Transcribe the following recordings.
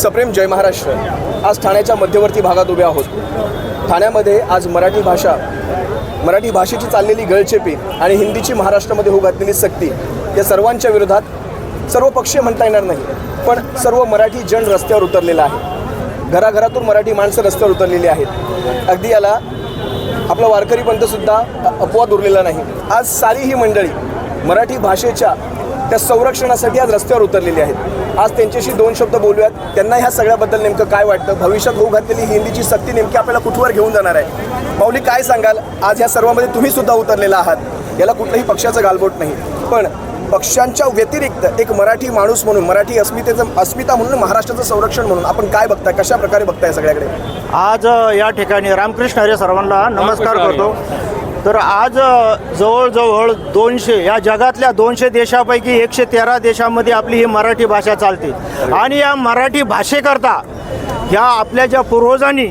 सप्रेम जय महाराष्ट्र आज ठाण्याच्या मध्यवर्ती भागात उभे आहोत. ठाण्यामध्ये आज मराठी भाषा मराठी भाषेची चाललेली गळचेपी आणि हिंदीची महाराष्ट्रामध्ये होऊ घातलेली सक्ती या सर्वांच्या विरोधात सर्व पक्षीय म्हणता येणार नाही पण सर्व मराठी जन रस्त्यावर उतरलेला आहे घराघरातून मराठी माणसं रस्त्यावर उतरलेली आहेत. अगदी याला आपला वारकरी पंथसुद्धा अपवाद उरलेला नाही. आज सारी ही मंडळी मराठी भाषेच्या त्या संरक्षणासाठी आज रस्त्यावर उतरलेली आहेत. आज त्यांच्याशी दोन शब्द बोलूयात. त्यांना ह्या सगळ्याबद्दल नेमकं काय वाटतं? भविष्यात होऊ घातलेली ही हिंदीची सक्ती नेमकी आपल्याला कुठवर घेऊन जाणार आहे? माऊली काय सांगाल? आज ह्या सर्वामध्ये तुम्ही सुद्धा उतरलेला आहात. याला कुठल्याही पक्षाचं गालबोट नाही. पण पक्षांच्या व्यतिरिक्त एक मराठी माणूस म्हणून मराठी अस्मितेचं अस्मिता म्हणून महाराष्ट्राचं संरक्षण म्हणून आपण काय बघताय? कशा प्रकारे बघताय सगळ्याकडे? आज अ, या ठिकाणी रामकृष्ण हरे सर्वांना नमस्कार. करतो. तर आज जवळजवळ दोनशे या जगातल्या दोनशे देशापैकी एकशे तेरा देशामध्ये आपली ही मराठी भाषा चालते. आणि या मराठी भाषेकरता ह्या आपल्या ज्या पूर्वजांनी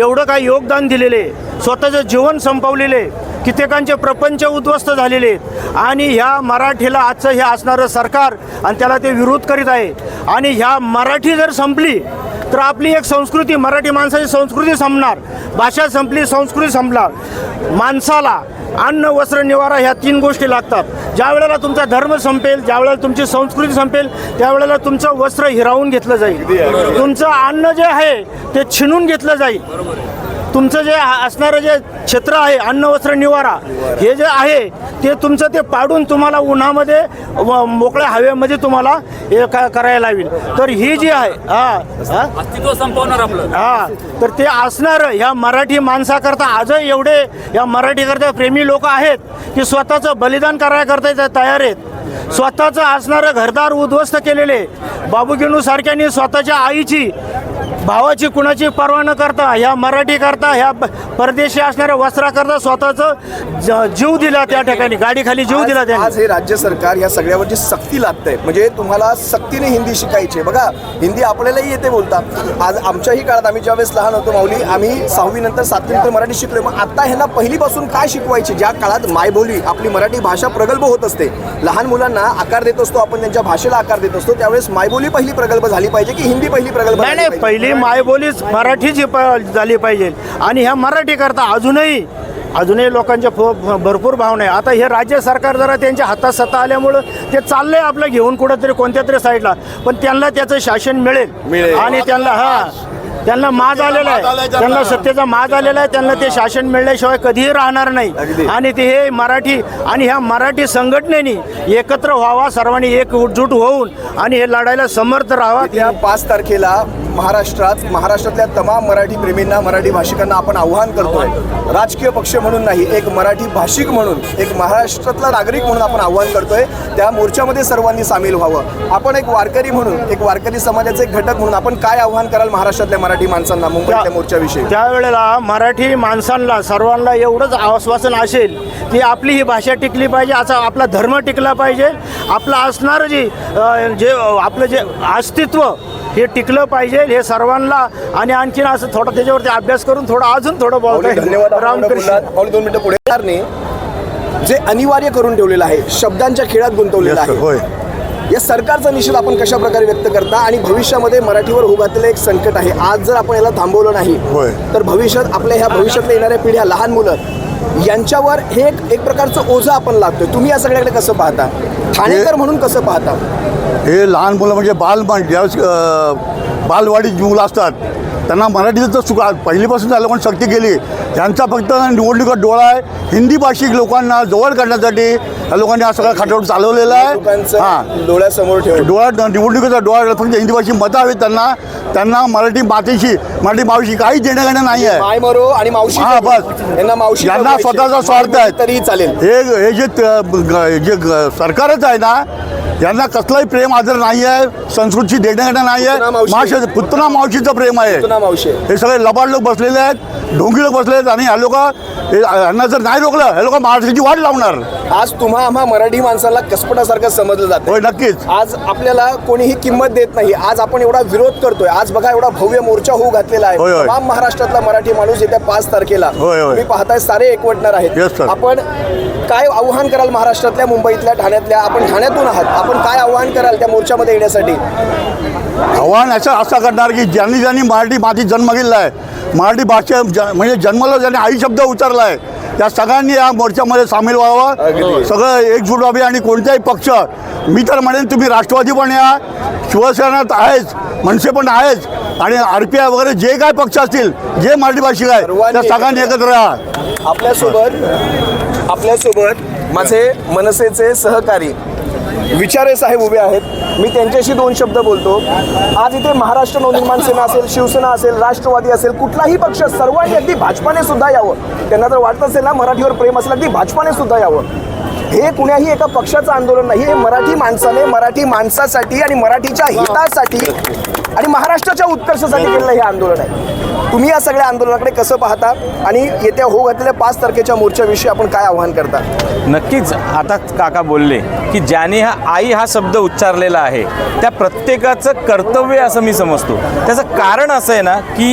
एवढं काही योगदान दिलेले स्वतःचं जीवन संपवलेले कित्येकांचे प्रपंच उद्ध्वस्त झालेले आहेत आणि ह्या मराठीला आजचं हे असणारं सरकार आणि त्याला ते विरोध करीत आहे. आणि ह्या मराठी जर संपली तर आपली एक संस्कृती मराठी माणसाची संस्कृती संपणार. भाषा संपली संस्कृती संपणार. माणसाला अन्न वस्त्र निवारा ह्या तीन गोष्टी लागतात. ज्या वेळेला तुमचा धर्म संपेल ज्या वेळेला तुमची संस्कृती संपेल त्यावेळेला तुमचं वस्त्र हिरावून घेतलं जाईल. तुमचं अन्न जे आहे ते छिनून घेतलं जाईल. तुमचं जे असणारं जे क्षेत्र आहे अन्न वस्त्र निवारा हे जे आहे ते तुमचं ते पाडून तुम्हाला उन्हामध्ये व मोकळ्या हवेमध्ये तुम्हाला हे का करायला लावेल तर ही जी आहे हा अस्तित्व संपवणार आपलं. हा. तर ते असणारं ह्या मराठी माणसाकरता आजही एवढे या मराठीकरता प्रेमी लोक आहेत की स्वतःचं बलिदान करायकरता तयार आहेत. स्वतःचं असणारं घरदार उद्ध्वस्त केलेले बाबू गेनू सारख्यांनी स्वतःच्या आईची भावाची कुणाची पर्वा न करता ह्या मराठी करता ह्या परदेशी असणाऱ्या वस्त्राकरता स्वतःचं जीव दिला त्या ठिकाणी गाडीखाली जीव दिला त्यांनी. आज हे राज्य सरकार या सगळ्यावरची सक्ती लागतंय म्हणजे तुम्हाला सक्तीने हिंदी शिकायची आहे. बघा हिंदी आपल्यालाही येते बोलता. आज आमच्याही काळात आम्ही ज्यावेळेस लहान होतो माऊली आम्ही सहावी नंतर सातवी नंतर मराठी शिकलोय. मग आता ह्यांना पहिलीपासून काय शिकवायची? ज्या काळात मायबोली आपली मराठी भाषा प्रगल्भ होत असते लहान मुलांना आकार देत असतो आपण त्यांच्या भाषेला आकार देत असतो त्यावेळेस मायबोली पहिली प्रगल्भ झाली पाहिजे की हिंदी पहिली प्रगल्भ नाही? पहिली मायबोलीच मराठीची प- झाली पाहिजे. आणि ह्या मराठी करता अजूनही अजूनही लोकांच्या फो- भरपूर भावना आहे. आता हे राज्य सरकार जरा त्यांच्या हातात सत्ता आल्यामुळं ते चाललंय आपलं घेऊन कुठंतरी कोणत्या तरी साईडला. पण त्यांना त्याचं शासन मिळेल. आणि त्यांना हा त्यांना माज आलेला आहे. त्यांना. सत्तेचा माज आलेला आहे. त्यांना ते शासन मिळल्याशिवाय कधीही राहणार. नाही. आणि ते हे मराठी आणि ह्या मराठी संघटनेने एकत्र व्हावा सर्वांनी एकजूट होऊन आणि हे लढायला समर्थ राहावा. येत्या पाच तारखेला महाराष्ट्रात महाराष्ट्रातल्या तमाम मराठी प्रेमींना मराठी भाषिकांना आपण आव्हान करतोय. राजकीय पक्ष म्हणून नाही एक मराठी भाषिक म्हणून एक महाराष्ट्रातला नागरिक म्हणून आपण आव्हान करतोय. त्या मोर्चामध्ये सर्वांनी सामील व्हावं. आपण एक वारकरी म्हणून एक वारकरी समाजाचे एक घटक म्हणून आपण काय आव्हान कराल महाराष्ट्रातल्या मराठी माणसांना मुंबईतल्या मोर्चाविषयी? त्यावेळेला मराठी माणसांना सर्वांना एवढंच आश्वासन असेल की आपली ही भाषा टिकली पाहिजे असा आपला धर्म टिकला पाहिजे. आपलं असणारं जे जे आपलं जे अस्तित्व हे टिकलं पाहिजे हे सर्वांना आणि आणखीन असं थोडं त्याच्यावरती अभ्यास करून थोडं अजून थोडं बोलतोय धन्यवाद रामकृष्ण. दोन मिनिटं पुढे. जे अनिवार्य करून ठेवलेलं आहे शब्दांच्या खेळात गुंतवलेलं आहे. होय. या सरकारचा निषेध आपण कशा प्रकारे व्यक्त करता आणि भविष्यामध्ये मराठीवर घातलेलं एक संकट आहे? आज जर आपण याला थांबवलं नाही होय. तर भविष्यात आपल्या ह्या भविष्यातल्या येणाऱ्या पिढ्या लहान मुलं यांच्यावर हे एक एक प्रकारचं ओझं आपण लागतोय तुम्ही या सगळ्याकडे कसं पाहता? ठाणेकर म्हणून कसं पाहता? हे लहान मुलं म्हणजे बाल ज्यावेळेस अं, बालवाडीची मुलं असतात त्यांना मराठीचं तर चुका पहिलीपासून त्या लोकांनी सक्ती केली. त्यांचा फक्त निवडणुकीत डोळा आहे. हिंदी भाषिक लोकांना जवळ करण्यासाठी या लोकांनी हा सगळा खाटावर चालवलेला आहे. हां. डोळ्यासमोर ठेवून डोळा निवडणुकीचा डोळा फक्त हिंदी भाषिक मतं हवी त्यांना. त्यांना मराठी मातेशी मराठी मावशी काही देणं घेणं नाही आहे. माय मरो आणि मावशी हा. बस. यांना मावशी यांना. स्वतःचा स्वार्थ आहे. तरी चालेल. हे हे जे जे सरकारच आहे ना यांना कसलाही प्रेम आदर नाही आहे संस्कृतची देणं घेणं नाही आहे मावशी. पुतना मावशीचं प्रेम आहे. हे सगळे लबाड लोक बसलेले आहेत ढोंगी लोक बसले आहेत आणि ह्या लोक यांना जर नाही रोखलं हे लोक महाराष्ट्राची वाट लावणार. आज तुम्हा आम्हा मराठी माणसाला कसपटासारखं समजलं जातं होय नक्कीच. आज आपल्याला कोणीही किंमत देत नाही. आज आपण एवढा विरोध करतोय. आज बघा एवढा भव्य मोर्चा होऊ घातलेला आहे. होय. तमाम महाराष्ट्रातला मराठी माणूस येत्या पाच तारखेला. होय, होय. तुम्ही पाहताय सारे एकवटणार आहेत. Sir. आपण काय आव्हान कराल महाराष्ट्रातल्या मुंबईतल्या ठाण्यातल्या? आपण ठाण्यातून आहात. आपण काय आव्हान कराल त्या मोर्चामध्ये येण्यासाठी? आव्हान असं असं करणार की ज्यांनी ज्यांनी मराठी मातीत जन्म घेतला आहे मराठी भाषा ज म्हणजे जन्माला ज्यांनी आई शब्द उतरला आहे त्या सगळ्यांनी या मोर्चामध्ये सामील व्हावं. सगळं एकजूट व्हावी आणि कोणताही पक्ष मी तर म्हणेन तुम्ही राष्ट्रवादी पण या शिवसेनात आहेच मनसे पण आहेच आणि आर पी आय वगैरे जे काय पक्ष असतील जे मराठी भाषिक आहेत त्या सगळ्यांनी एकत्र राहा. आपल्यासोबत आपल्यासोबत माझे मनसेचे सहकारी विचारे साहेब उभे आहेत. मी त्यांच्याशी दोन शब्द बोलतो. आज इथे महाराष्ट्र नवनिर्माण सेना असेल शिवसेना असेल राष्ट्रवादी असेल कुठलाही पक्ष सर्वांनी अगदी भाजपाने सुद्धा यावं. त्यांना जर वाटत असेल ना मराठीवर प्रेम असेल अगदी भाजपाने सुद्धा यावं. हे कुण्याही एका पक्षाचं आंदोलन नाही. हे मराठी माणसाने मराठी माणसासाठी आणि मराठीच्या हितासाठी आणि महाराष्ट्राच्या उत्कर्षासाठी केलेलं हे आंदोलन आहे. तुम्ही या सगळ्या आंदोलनाकडे कसं पाहता आणि येत्या हो घातलेल्या पाच तारखेच्या मोर्चाविषयी आपण काय आव्हान करता? नक्कीच. आता काका बोलले की ज्याने हा आई हा शब्द उच्चारलेला आहे त्या प्रत्येकाचं कर्तव्य असं मी समजतो. त्याचं कारण असं आहे ना की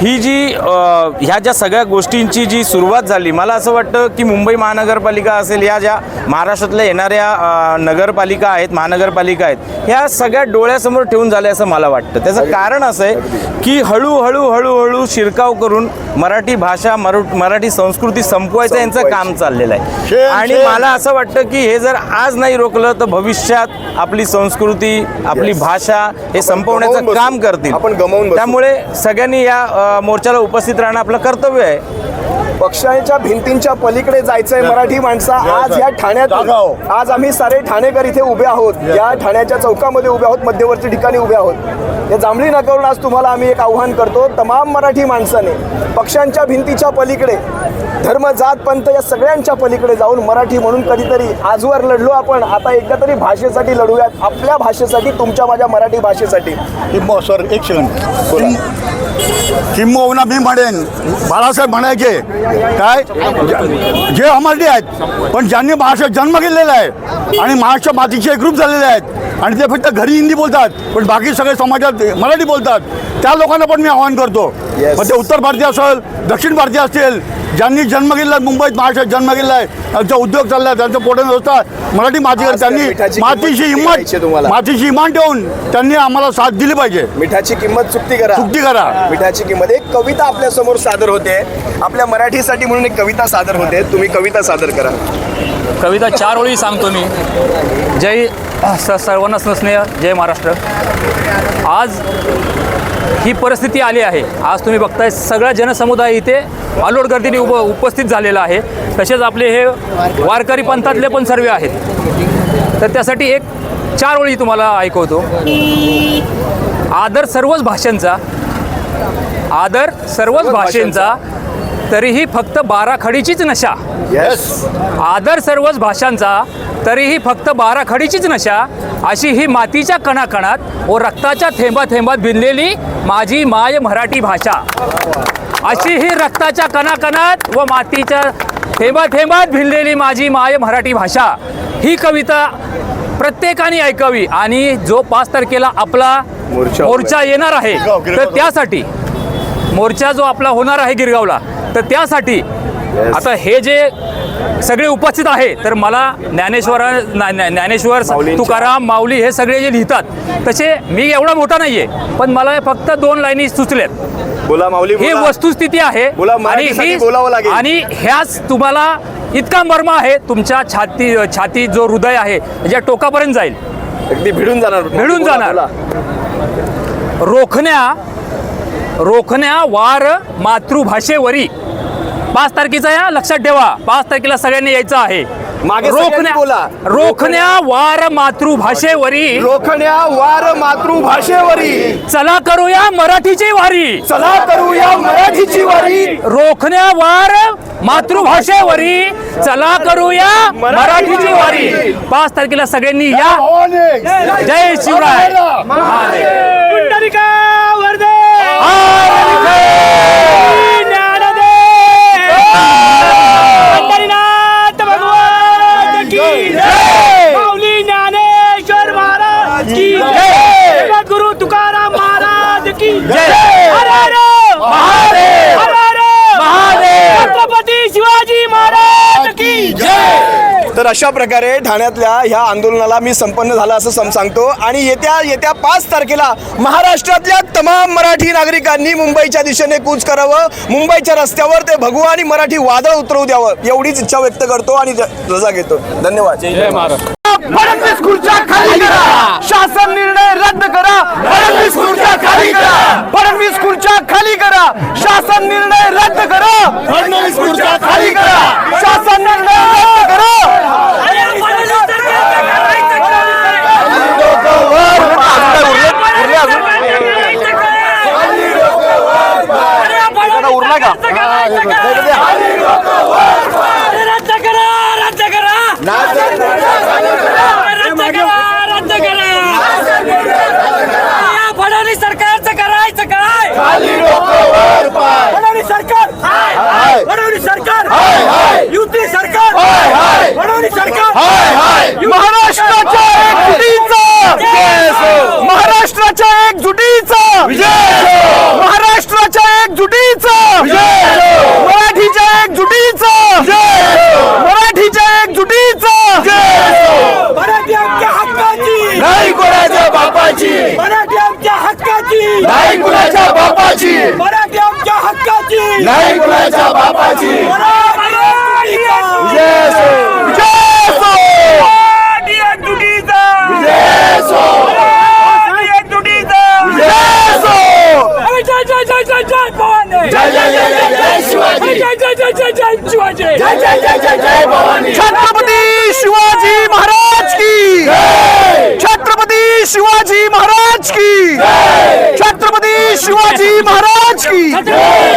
ही जी ह्या ज्या सगळ्या गोष्टींची जी सुरुवात झाली मला असं वाटतं की मुंबई महानगरपालिका असेल या ज्या महाराष्ट्रातल्या येणाऱ्या नगरपालिका आहेत महानगरपालिका आहेत ह्या सगळ्या डोळ्यासमोर ठेवून झाल्या असं मला वाटतं त्याचं कारण असं आहे की हळूहळू हळूहळू शिरकाव करून मराठी भाषा मरु मराठी संस्कृती संपवायचं यांचं काम चाललेलं आहे आणि. मला असं वाटतं की हे जर आज नाही रोखलं तर भविष्यात आपली संस्कृती आपली. भाषा हे संपवण्याचं. काम करतील. त्यामुळे सगळ्यांनी या मोर्चाला उपस्थित राहणं आपलं कर्तव्य आहे पक्षाच्या भिंतींच्या पलीकडे जायचंय मराठी माणसा. आज या ठाण्यातून जागाव. आज आम्ही सारे ठाणेकर इथे उभे आहोत. या ठाण्याच्या चौकामध्ये उभे आहोत मध्यवर्ती ठिकाणी उभे आहोत. या जांभळी नगरून आज तुम्हाला आम्ही एक आव्हान करतो तमाम मराठी माणसाने पक्षांच्या भिंतीच्या पलीकडे धर्म जात पंथ या सगळ्यांच्या पलीकडे जाऊन मराठी म्हणून कधीतरी आजवर लढलो आपण. आता एकदा तरी भाषेसाठी लढूयात. आपल्या भाषेसाठी तुमच्या माझ्या मराठी भाषेसाठी. किंब सर एक सेकंड किंबहुना मी म्हणेन बाळासाहेब म्हणायचे काय? ज- अमराठी आहेत. पण ज्यांनी महाराष्ट्रात जन्म घेतलेला आहे आणि महाराष्ट्र मातीचे ग्रुप झालेले आहेत आणि ते फक्त घरी हिंदी बोलतात पण बाकी सगळे समाजात मराठी बोलतात. त्या लोकांना पण मी आवाहन करतो. मग ते उत्तर भारतीय असेल दक्षिण भारतीय असतील ज्यांनी जन्म घेतला मुंबईत महाराष्ट्रात जन्म घेतला आहे त्यांचा उद्योग चालला त्यांचं पोटन व्यवस्था मराठी माती आज त्या त्यांनी मातीची हिंमत तुम्हाला? मातीची इमान ठेवून त्यांनी आम्हाला साथ दिली पाहिजे. मिठाची किंमत चुकती करा. चुकती करा. मिठाची किंमत. एक कविता आपल्यासमोर सादर होते. आपल्या मराठीसाठी म्हणून एक कविता सादर होते. तुम्ही कविता सादर करा. कविता चार ओळी सांगतो मी. जय सर्वांना स्नेह जय महाराष्ट्र. आज ही परिस्थिती आली आहे. आज तुम्ही बघताय सगळा जनसमुदाय इथे अलोट गर्दीने उप उपस्थित झालेला आहे. तसेच आपले हे वारकरी पंथातले पण सर्व आहेत. तर त्यासाठी एक चार ओळी तुम्हाला ऐकवतो. आदर सर्वच भाषांचा. आदर सर्वच भाषेंचा. तरीही फक्त बारा खडीचीच नशा आदर सर्वच भाषांचा. तरीही फक्त बारा खडीचीच नशा. अशी ही मातीच्या कणाकणात व रक्ताच्या थेंबा थेंबात भिनलेली माझी माय मराठी भाषा. अशी ही रक्ताच्या कणाकणात व मातीच्या थेंबा थेंबात भिनलेली माझी माय मराठी भाषा. ही कविता प्रत्येकाने ऐकावी आणि जो पाच तारखेला आपला मोर्चा येणार आहे. तर त्यासाठी मोर्चा जो आपला होणार आहे गिरगावला तर त्यासाठी आता हे जे सगळे उपस्थित आहे. तर मला ज्ञानेश्वर ज्ञा- ज्ञा- ज्ञानेश्वर तुकाराम माऊली हे सगळे जे लिहितात तसे मी एवढा मोठा नाहीये पण मला फक्त दोन लाईनी सुचल्यात बोला माऊली ही. वस्तुस्थिती आहे. लागेल. आणि ह्याच तुम्हाला इतका मर्म आहे तुमच्या छाती छाती जो हृदय आहे ज्या टोकापर्यंत जाईल. अगदी भिडून जाणार. भिडून जाणार. रोखण्या रोखण्या वार मातृभाषेवरी. पाच तारखेचा या लक्षात ठेवा. पाच तारखेला सगळ्यांनी यायचं आहे. मागे सगळ्यांनी बोला. रोखण्या वार मातृभाषेवरी. रोखण्या वार मातृभाषेवरी. चला करूया मराठीची वारी. चला करूया मराठीची वारी. रोखण्या वार मातृभाषेवरी. चला करूया मराठीची वारी. पाच तारखेला सगळ्यांनी या. जय शिवराय. अशा प्रकारे ठाण्यातल्या ह्या आंदोलनाला मी संपन्न झाला असं सम सांगतो. आणि येत्या येत्या पाच तारखेला महाराष्ट्रातल्या तमाम मराठी नागरिकांनी मुंबईच्या दिशेने कूच करावं. मुंबईच्या रस्त्यावर ते भगवा आणि मराठी वादळ उतरवू द्यावं एवढीच इच्छा व्यक्त करतो आणि रजा घेतो. धन्यवाद. फडणवीस खुर्च्या खाली करा. शासन निर्णय रद्द करा. फडणवीस खुर्च्या खाली करा. फडणवीस खुर्च्या खाली करा. शासन निर्णय रद्द करा. फडणवीस खुर्च्या खाली करा शासन निर्णय रद्द करा उरला का रद्द करा रद्द करा रद्द करा रद्द करा या फडणवीस सरकारचं करायचं काय फडणवीस सरकार फडणवीस सरकार युती सरकार फडणवीस सरकार महाराष्ट्राच्या एकजुटीचा महाराष्ट्राच्या एकजुटीचा महाराष्ट्राच्या एकजुटीचा मराठीच्या एकजुटीचा मराठीच्या एकजुटीचा मराठी आमच्या हक्काची. नाही कोणाच्या बापाची. मराठी आमच्या हक्काची. नाही कुणाच्या बापाची. मराठी आमच्या हक्काची. नाही कुणाच्या बापाची मराठी जय सो जय सो एकजुटीचा जय सो एकजुटीचा जय सो अरे जय जय जय जय जय भवानी जय जय जय जय जय शिवाजी जय जय जय जय जय शिवाजी जय जय जय जय जय भवानी छत्रपती शिवाजी महाराज की छत्रपती शिवाजी महाराज की छत्रपती शिवाजी महाराज की।